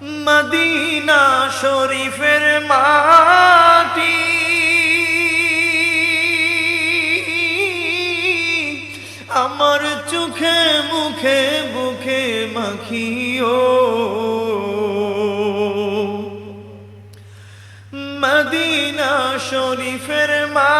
Medina শরীফের মাটি। আমার চোখে মুখে বুকে মাখিও। মদিনা শরীফের মাটি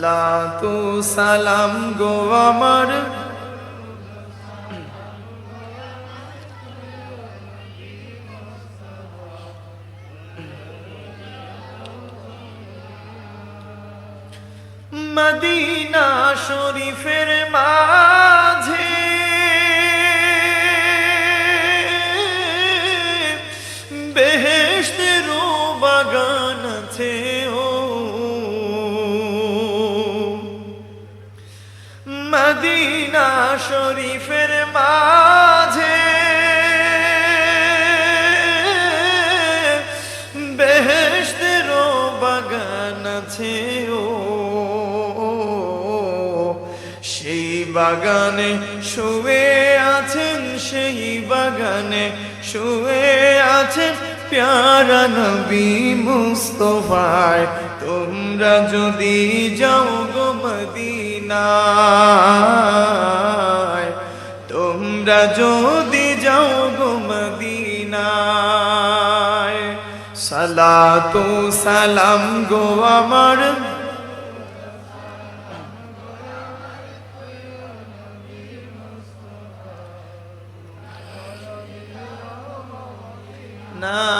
সালাতু সালাম গো আমার। মদিনা শরীফের মাঝে বেহেশতের বাগান আছে। শরীফের মাঝে বেহেশতের বাগান আছে ও। সেই বাগানে শুয়ে আছেন সেই বাগানে শুয়ে আছেন প্যারা নবী মুস্তফায়, তোমরা যদি যাও গো মদিনায়, তোমরা যদি যাও গো মদিনায়, সালাতু সালাম গো আমার নাই